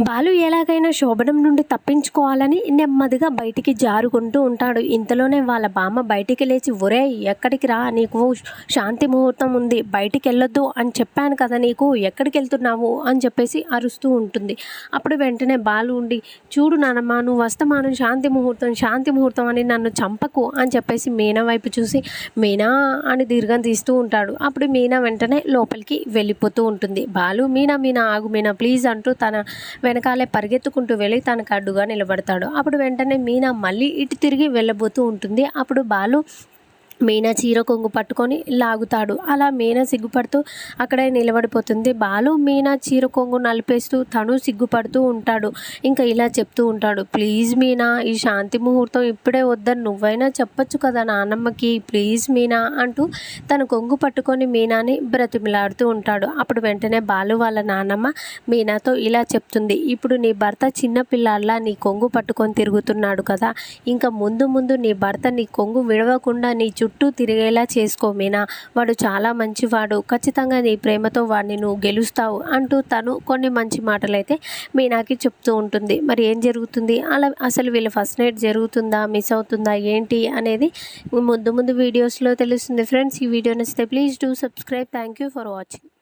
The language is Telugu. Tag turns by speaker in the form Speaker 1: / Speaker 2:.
Speaker 1: బాలు ఎలాగైనా శోభనం నుండి తప్పించుకోవాలని నెమ్మదిగా బయటికి జారుకుంటూ ఉంటాడు. ఇంతలోనే వాళ్ళ బామ్మ బయటికి లేచి ఒరే ఎక్కడికి రా? నీకు శాంతి ముహూర్తం ఉంది. బయటికి వెళ్ళొద్దు అని చెప్పాను కదా నీకు. ఎక్కడికి వెళ్తున్నావు అని చెప్పేసి అరుస్తూ ఉంటుంది. అప్పుడు వెంటనే బాలు ఉండి చూడు నానమ్మ నువ్వు వస్తమాను శాంతి ముహూర్తం శాంతి ముహూర్తం అని నన్ను చంపకు అని చెప్పేసి మీనా వైపు చూసి మీనా అని దీర్ఘం తీస్తూ ఉంటాడు. అప్పుడు మీనా వెంటనే లోపలికి వెళ్ళిపోతూ ఉంటుంది. బాలు మీనా మీనా ఆగు మీనా ప్లీజ్ అంటూ తన వెనకాలే పరిగెత్తుకుంటూ వెళ్ళి తనకు అడ్డుగా నిలబడతాడు. అప్పుడు వెంటనే మీనా మళ్ళీ ఇటు తిరిగి వెళ్ళబోతూ ఉంటుంది. అప్పుడు బాలు మీనా చీర కొంగు పట్టుకొని లాగుతాడు. అలా మీనా సిగ్గుపడుతూ అక్కడే నిలబడిపోతుంది. బాలు మీనా చీర కొంగు నలిపేస్తూ తను సిగ్గుపడుతూ ఉంటాడు. ఇంకా ఇలా చెప్తూ ఉంటాడు. ప్లీజ్ మీనా ఈ శాంతి ముహూర్తం ఇప్పుడే వద్దని నువ్వైనా చెప్పొచ్చు కదా నాన్నమ్మకి ప్లీజ్ మీనా అంటూ తన కొంగు పట్టుకొని మీనాని బ్రతిమిలాడుతూ ఉంటాడు. అప్పుడు వెంటనే బాలు వాళ్ళ నాన్నమ్మ మీనాతో ఇలా చెప్తుంది. ఇప్పుడు నీ భర్త చిన్న పిల్లల్లా నీ కొంగు పట్టుకొని తిరుగుతున్నాడు కదా. ఇంకా ముందు ముందు నీ భర్త నీ కొంగు విడవకుండా నీ చుట్టూ తిరిగేలా చేసుకో మీనా. వాడు చాలా మంచివాడు. ఖచ్చితంగా నీ ప్రేమతో వాడిని నువ్వు గెలుస్తావు అంటూ తను కొన్ని మంచి మాటలైతే మీనాకి చెప్తూ ఉంటుంది. మరి ఏం జరుగుతుంది? అలా అసలు వీళ్ళ ఫస్ట్ నైట్ జరుగుతుందా? మిస్ అవుతుందా? ఏంటి? అనేది ముందు ముందు వీడియోస్లో తెలుస్తుంది. ఫ్రెండ్స్ ఈ వీడియో నచ్చితే please do subscribe thank you for watching